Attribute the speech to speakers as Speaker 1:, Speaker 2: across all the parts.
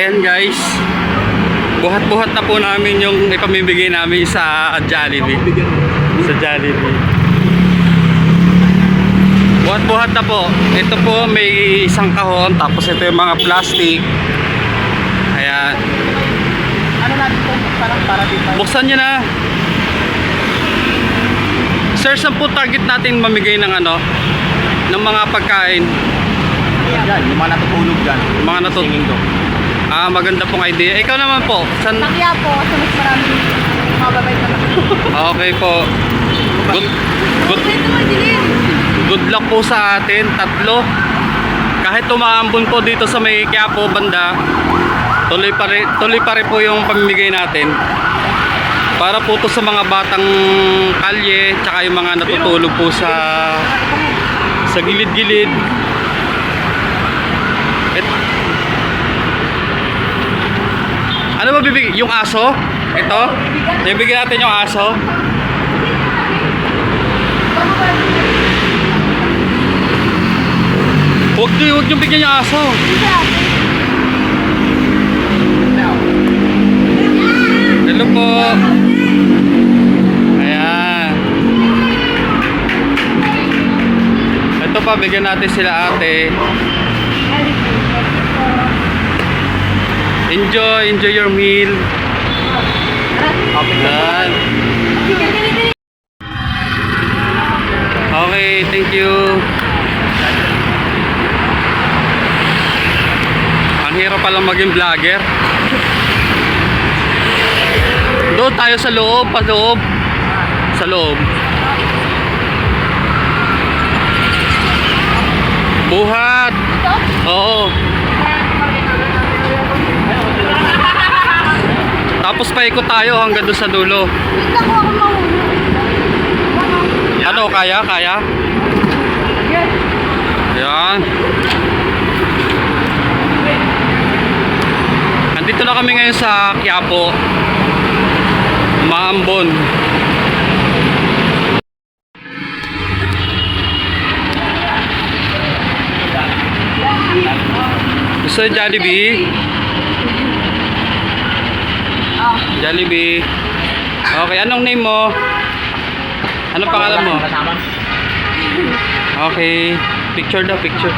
Speaker 1: Ayan guys. Buhat-buhat na po namin yung ipamimigay namin sa Jollibee. Sa Jollibee. Buhat-buhat na po. Ito po may isang kahon. Tapos ito yung mga plastic. Ayan.
Speaker 2: Ano natin po? Parang para dito.
Speaker 1: Buksan nyo na. Sir, saan po target natin mamigay ng ano? Ng mga pagkain.
Speaker 2: Yan, yung mga natutulog dyan.
Speaker 1: Yung mga natut-
Speaker 2: Singing doon.
Speaker 1: Ah, maganda pong idea. Ikaw naman po. San...
Speaker 3: Sakya po, sa mas maraming mga babay naman.
Speaker 1: Okay po. Good, good,
Speaker 3: madilim.
Speaker 1: good luck po sa atin. Tatlo. Kahit tumaambon po dito sa may Quiapo banda, tuloy pa rin, tuloy pa rin po yung pamimigay natin. Para po to sa mga batang kalye, tsaka yung mga natutulog po sa sa gilid-gilid. Ano ba bibig? Yung aso? Ito? Bibigyan natin yung aso. Huwag nyo, huwag nyo bigyan yung aso. Hello po. Ayan. Ito pa, bigyan natin sila ate. Enjoy, enjoy your meal. Ayan. Okay, thank you. Ang hirap palang maging vlogger. Doon tayo sa loob, pa loob. Sa loob. Buhat. Oo. Tapos paikot tayo hanggang doon sa dulo.
Speaker 3: Lang po ako mahulog.
Speaker 1: Ano, kaya? Kaya? Ayan. Nandito na kami ngayon sa Quiapo. Maambon. Yung Jollibee? Jollibee. Okay, anong name mo? Anong pangalan mo? Okay. Picture daw, picture.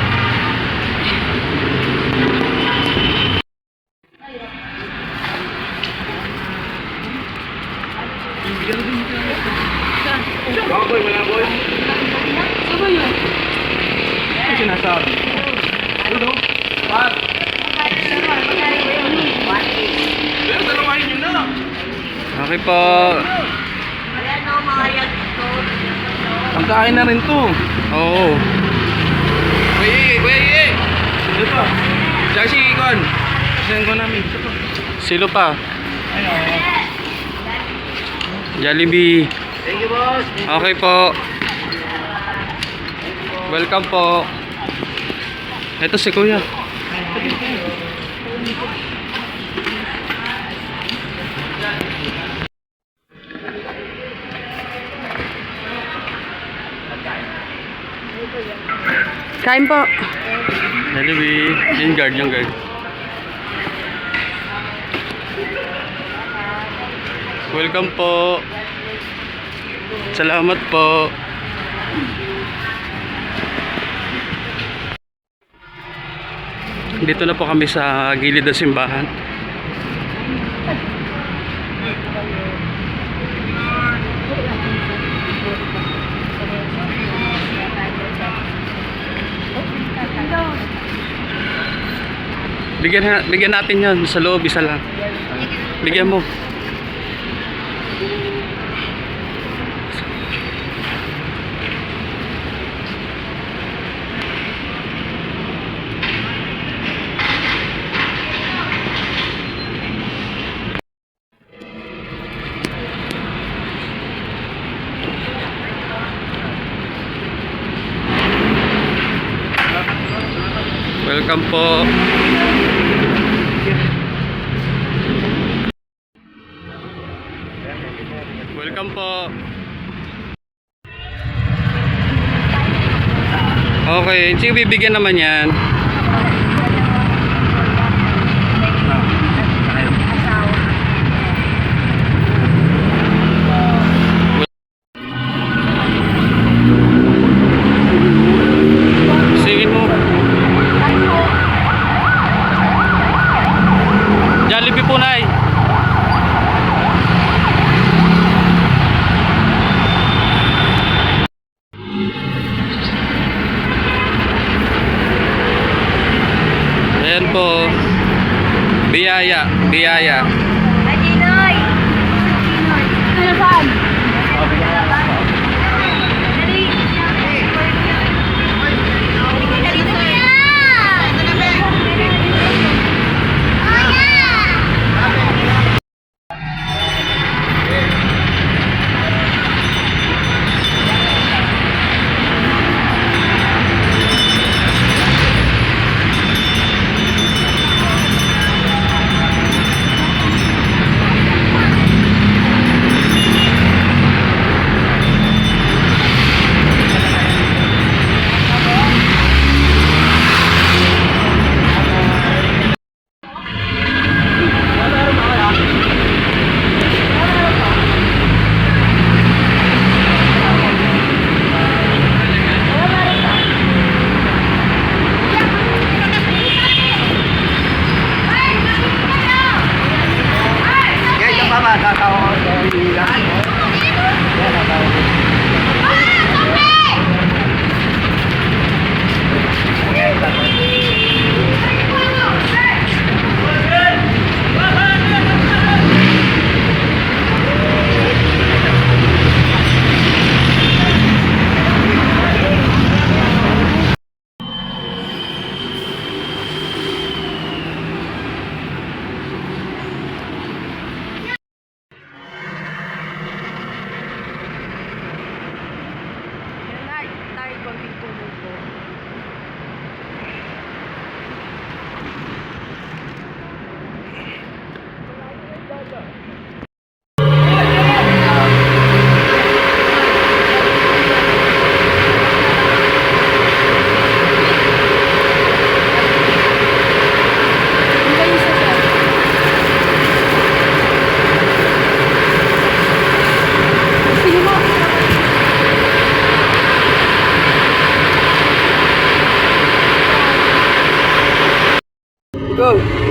Speaker 2: Baboy, wala boy. Ano sinasabi? Ano? Par. Pero dalawahin nyo na.
Speaker 1: Okay po.
Speaker 2: Ang kain na rin to.
Speaker 1: Oo.
Speaker 2: Kuya Iye, Kuya Iye. Ito pa. Diyan si Ikon. Send ko namin. Ito pa.
Speaker 1: Jollibee.
Speaker 2: Thank you, boss.
Speaker 1: Okay po. Welcome po. Ito si Kuya.
Speaker 3: Kain po.
Speaker 1: Jollibee. Yung guard, yung guard. Welcome po. Salamat po. Dito na po kami sa gilid ng simbahan. Bigyan, bigyan natin yan sa loob, isa lang. Bigyan mo. Welcome po. Welcome po. Okay, sige bibigyan naman yan.
Speaker 2: Go!